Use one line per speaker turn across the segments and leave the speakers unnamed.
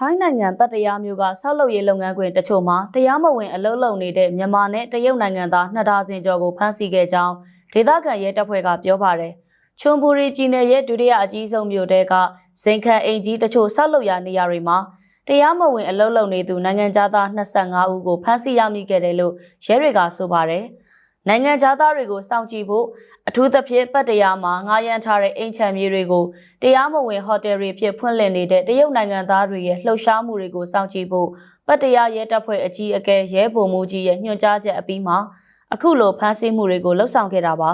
ထိုင်းနိုင်ငံပတ်တရားမျိုးကဆောက်လုပ်ရေးလုပ်ငန်းခွင်တချို့မှာတရားမဝင်အလုပ်လုပ်နေတဲ့မြန်မာနဲ့တရုတ်နိုင်ငံသားနှစ်ဒါဇင်ကျော်ကိုဖမ်းဆီးခဲ့ကြောင်းဒေသခံရဲတပ်ဖွဲ့ကပြောပါတယ်။ချွန်ဘူရီပြည်နယ်ရဲ့ဒုတိယအကြီးဆုံးမြို့တဲကဇင်ခံအိမ်ကြီးတချို့ဆောက်လုပ်ရာနေရာတွေမှာတရားမဝင်အလုပ်လုပ်နေသူနိုင်ငံသား25ဦးကိုဖမ်းဆီးရမိခဲ့တယ်လို့ရဲတွေကဆိုပါတယ်။ နိုင်ငံသားတွေကိုစောင့်ကြည့်ဖို့အထူးသဖြင့်ပတ်တရားမှာငားရမ်းထားတဲ့အိမ်ချမ်းမြေတွေကိုတရားမဝင်ဟိုတယ်တွေဖြစ်ဖွင့်လှစ်နေတဲ့တရုတ်နိုင်ငံသားတွေရဲ့လှုပ်ရှားမှုတွေကိုစောင့်ကြည့်ဖို့ပတ်တရားရဲတပ်ဖွဲ့အကြီးအကဲရဲဗိုလ်မှူးကြီးရဲ့ညွှန်ကြားချက်အပြီးမှာအခုလိုဖမ်းဆီးမှုတွေကိုလှုပ်ဆောင်ခဲ့တာပါ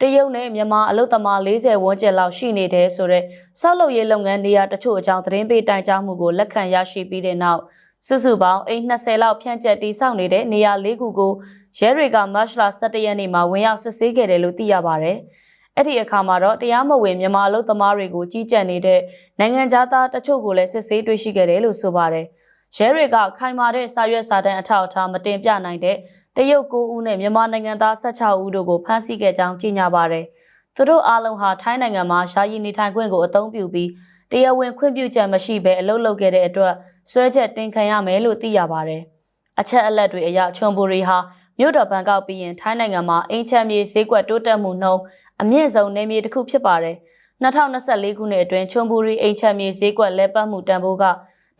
တရုတ်နဲ့မြန်မာအလုပ်သမား40ဝန်းကျင်လောက်ရှိနေတဲ့ဆိုတော့ဆောက်လုပ်ရေးလုပ်ငန်းနေရာတချို့အကြောင်းသတင်းပေးတိုင်ကြားမှုကိုလက်ခံရရှိပြီးတဲ့နောက် စုစုပေါင်းအိမ်20လောက်ဖြန့်ကျက်တိစောက်နေတဲ့နေရာ၄ခုကိုရဲတွေကမတ်လ17ရက်နေ့မှာဝင်ရောက်စစ်ဆေးခဲ့တယ်လို့သိရပါဗျ။အဲ့ဒီအခါမှာတော့တရားမဝင်မြန်မာအလုပ်သမားတွေကိုကြီးကြပ်နေတဲ့နိုင်ငံသားတချို့ကိုလည်းစစ်ဆေးတွေ့ရှိခဲ့တယ်လို့ဆိုပါတယ်။ရဲတွေကခိုင်မာတဲ့စာရွက်စာတမ်းအထောက်အထားမတင်ပြနိုင်တဲ့တရုတ်9ဦးနဲ့မြန်မာနိုင်ငံသား16ဦးတို့ကိုဖမ်းဆီးခဲ့ကြောင်းကြေညာပါတယ်။သူတို့အားလုံးဟာထိုင်းနိုင်ငံမှာယာယီနေထိုင်ခွင့်ကိုအသုံးပြုပြီးတရားဝင်ခွင့်ပြုချက်မရှိဘဲအလုပ်လုပ်ခဲ့တဲ့အတွက် ဆွဲချက်တင်ခံရမယ်လို့သိရပါတယ်။အချက်အလက်တွေအရချွန်ဘူရီဟာမြို့တော်ဘန်ကောက်ပြီးရင်ထိုင်းနိုင်ငံမှာအင်ချမ်းမြေဈေးကွက်တိုးတက်မှုနှုန်းအမြင့်ဆုံးနယ်မြေတစ်ခုဖြစ်ပါတယ်။2024ခုနှစ်အတွင်းချွန်ဘူရီအင်ချမ်းမြေဈေးကွက်လဲပတ်မှုတန်ဖိုးက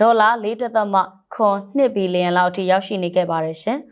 ဒေါ်လာ4.2ဘီလီယံလောက်အထိရောက်ရှိနေခဲ့ပါတယ်ရှင်။